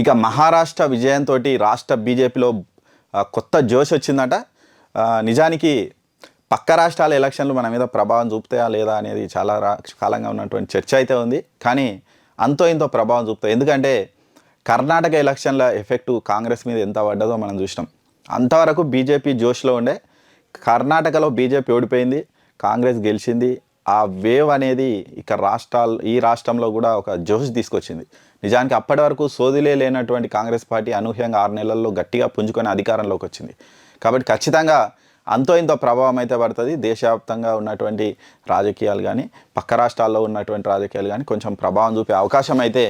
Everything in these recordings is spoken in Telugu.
ఇక మహారాష్ట్ర విజయంతో రాష్ట్ర బీజేపీలో కొత్త జోష్ వచ్చిందట. నిజానికి పక్క రాష్ట్రాల ఎలక్షన్లు మన మీద ప్రభావం చూపుతాయా లేదా అనేది చాలా రా కాలంగా ఉన్నటువంటి చర్చ అయితే ఉంది. కానీ అంతో ఇంతో ప్రభావం చూపుతాయి. ఎందుకంటే కర్ణాటక ఎలక్షన్ల ఎఫెక్టు కాంగ్రెస్ మీద ఎంత పడ్డదో మనం చూసినాం. అంతవరకు బీజేపీ జోష్లో ఉండే కర్ణాటకలో బీజేపీ ఓడిపోయింది. కాంగ్రెస్ గెలిచింది. ఆ వేవ్ అనేది ఇక రాష్ట్రాలు ఈ రాష్ట్రంలో కూడా ఒక జోష్ తీసుకొచ్చింది. నిజానికి అప్పటి వరకు సోదిలే లేనటువంటి కాంగ్రెస్ పార్టీ అనూహ్యంగా ఆరు నెలల్లో గట్టిగా పుంజుకొని అధికారంలోకి వచ్చింది. కాబట్టి ఖచ్చితంగా అంతో ఇంతో ప్రభావం అయితే పడుతుంది. దేశవ్యాప్తంగా ఉన్నటువంటి రాజకీయాలు కానీ పక్క రాష్ట్రాల్లో ఉన్నటువంటి రాజకీయాలు కానీ కొంచెం ప్రభావం చూపే అవకాశం అయితే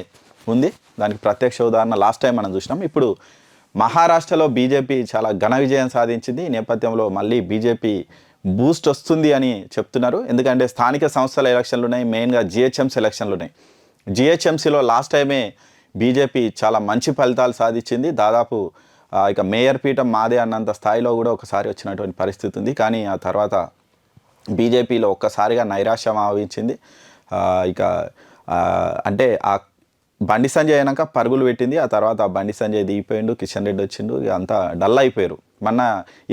ఉంది. దానికి ప్రత్యక్ష ఉదాహరణ లాస్ట్ టైం మనం చూసినాం. ఇప్పుడు మహారాష్ట్రలో బీజేపీ చాలా ఘన విజయం సాధించింది. ఈ నేపథ్యంలో మళ్ళీ బీజేపీ బూస్ట్ వస్తుంది అని చెప్తున్నారు. ఎందుకంటే స్థానిక సంస్థల ఎలక్షన్లు ఉన్నాయి. మెయిన్గా జిహెచ్ఎంసీ ఎలక్షన్లు ఉన్నాయి. జిహెచ్ఎంసీలో లాస్ట్ టైమే బీజేపీ చాలా మంచి ఫలితాలు సాధించింది. దాదాపు ఇక మేయర్ పీఠం మాదే అన్నంత స్థాయిలో కూడా ఒకసారి వచ్చినటువంటి పరిస్థితి ఉంది. కానీ ఆ తర్వాత బీజేపీలో ఒక్కసారిగా నైరాశ్యం ఆవించింది ఇక అంటే ఆ బండి సంజయ్ అయినాక పరుగులు పెట్టింది ఆ తర్వాత ఆ బండి సంజయ్ దిగిపోయిండు కిషన్ రెడ్డి వచ్చిండు ఇక అంతా డల్ అయిపోయారు. మన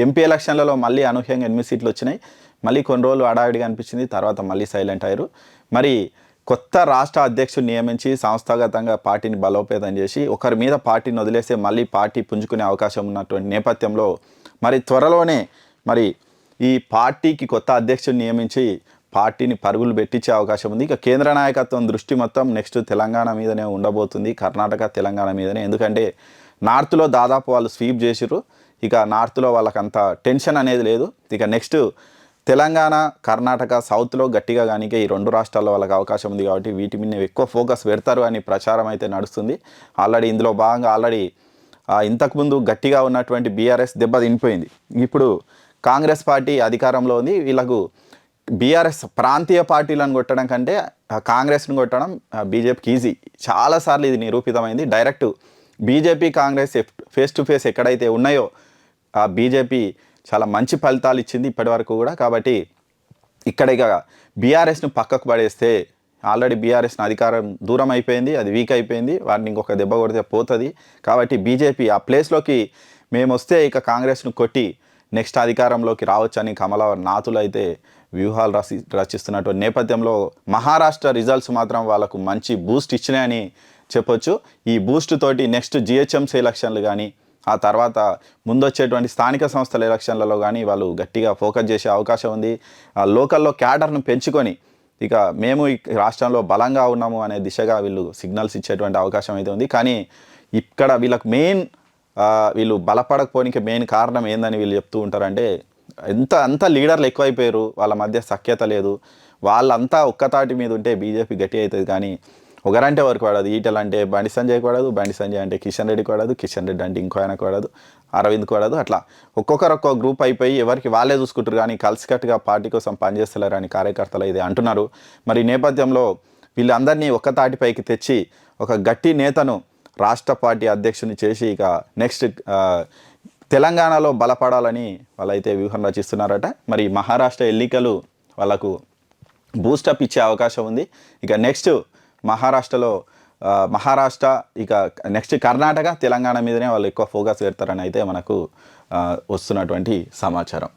ఎంపీ ఎలక్షన్లలో మళ్ళీ అనూహ్యంగా ఎనిమిది సీట్లు వచ్చినాయి. మళ్ళీ కొన్ని రోజులు అడావిడిగా అనిపించింది తర్వాత మళ్ళీ సైలెంట్ అయ్యారు. మరి కొత్త రాష్ట్ర అధ్యక్షుడు నియమించి సంస్థాగతంగా పార్టీని బలోపేతం చేసి ఒకరి మీద పార్టీని వదిలేస్తే మళ్ళీ పార్టీ పుంజుకునే అవకాశం ఉన్నటువంటి నేపథ్యంలో మరి త్వరలోనే మరి ఈ పార్టీకి కొత్త అధ్యక్షుడిని నియమించి పార్టీని పరుగులు పెట్టించే అవకాశం ఉంది. ఇక కేంద్ర నాయకత్వం దృష్టి మొత్తం నెక్స్ట్ తెలంగాణ మీదనే ఉండబోతుంది. కర్ణాటక తెలంగాణ మీదనే. ఎందుకంటే నార్త్లో దాదాపు వాళ్ళు స్వీప్ చేసిర్రు. ఇక నార్త్లో వాళ్ళకి అంత టెన్షన్ అనేది లేదు. ఇక నెక్స్ట్ తెలంగాణ కర్ణాటక సౌత్లో గట్టిగా కానీ ఈ రెండు రాష్ట్రాల్లో వాళ్ళకి అవకాశం ఉంది కాబట్టి వీటి మీద ఎక్కువ ఫోకస్ పెడతారు అని ప్రచారం అయితే నడుస్తుంది. ఆల్రెడీ ఇందులో భాగంగా ఆల్రెడీ ఇంతకుముందు గట్టిగా ఉన్నటువంటి బీఆర్ఎస్ దెబ్బ తినిపోయింది ఇప్పుడు కాంగ్రెస్ పార్టీ అధికారంలో ఉంది. వీళ్ళకు బీఆర్ఎస్ ప్రాంతీయ పార్టీలను కొట్టడం కంటే ఆ, కాంగ్రెస్ను కొట్టడం ఆ, బీజేపీకి ఈజీ. చాలాసార్లు ఇది నిరూపితమైంది. Direct BJP Congress face to face ఎక్కడైతే ఉన్నాయో ఆ బీజేపీ చాలా మంచి ఫలితాలు ఇచ్చింది ఇప్పటివరకు కూడా. కాబట్టి ఇక్కడ ఇక బీఆర్ఎస్ను పక్కకు పడేస్తే ఆల్రెడీ బీఆర్ఎస్ని అధికారం దూరం అయిపోయింది అది వీక్ అయిపోయింది వారిని ఇంకొక దెబ్బ కొడితే పోతుంది. కాబట్టి బీజేపీ ఆ ప్లేస్లోకి మేము వస్తే ఇక కాంగ్రెస్ను కొట్టి నెక్స్ట్ అధికారంలోకి రావచ్చని కమల నాతులు అయితే వ్యూహాలు రచి రచిస్తున్నటువంటి నేపథ్యంలో మహారాష్ట్ర రిజల్ట్స్ మాత్రం వాళ్ళకు మంచి బూస్ట్ ఇచ్చినాయని చెప్పొచ్చు. ఈ బూస్ట్ తోటి నెక్స్ట్ జిహెచ్ఎంసీ ఎలక్షన్లు కానీ ఆ తర్వాత ముందొచ్చేటువంటి స్థానిక సంస్థల ఎలక్షన్లలో కానీ వాళ్ళు గట్టిగా ఫోకస్ చేసే అవకాశం ఉంది. ఆ లోకల్లో క్యాడర్ను పెంచుకొని ఇక మేము ఈ రాష్ట్రంలో బలంగా ఉన్నాము అనే దిశగా వీళ్ళు సిగ్నల్స్ ఇచ్చేటువంటి అవకాశం అయితే ఉంది. కానీ ఇక్కడ వీళ్ళకు మెయిన్ వీళ్ళు బలపడకపోనికి మెయిన్ కారణం ఏందని వీళ్ళు చెప్తూ ఉంటారంటే ఎంత అంత లీడర్లు ఎక్కువైపోయారు వాళ్ళ మధ్య సఖ్యత లేదు వాళ్ళంతా ఒక్కతాటి మీద ఉంటే బీజేపీ గట్టి అవుతుంది. కానీ ఒకరంటే వరకు పడదు ఈటలు అంటే బండి సంజయ్ పడదు బండి సంజయ్ అంటే కిషన్ రెడ్డి పడదు కిషన్ రెడ్డి అంటే ఇంకో ఆయన పడదు అరవింద్ పడదు అట్లా. ఒక్కొక్కరు ఒక్కొక్క గ్రూప్ అయిపోయి ఎవరికి వాళ్ళే చూసుకుంటారు. కానీ కలిసికట్టుగా పార్టీ కోసం పనిచేస్తలేరని కార్యకర్తలు ఇది అంటున్నారు. మరి ఈ నేపథ్యంలో వీళ్ళందరినీ ఒక్క తాటిపైకి తెచ్చి ఒక గట్టి నేతను రాష్ట్ర పార్టీ అధ్యక్షుని చేసి ఇక నెక్స్ట్ తెలంగాణలో బలపడాలని వాళ్ళైతే వ్యూహం రచిస్తున్నారట. మరి మహారాష్ట్ర ఎన్నికలు వాళ్ళకు బూస్టప్ ఇచ్చే అవకాశం ఉంది. ఇక నెక్స్ట్ మహారాష్ట్రలో మహారాష్ట్ర ఇక నెక్స్ట్ కర్ణాటక తెలంగాణ మీదనే వాళ్ళు ఎక్కువ ఫోకస్ పెడతారని అయితే మనకు వస్తున్నటువంటి సమాచారం.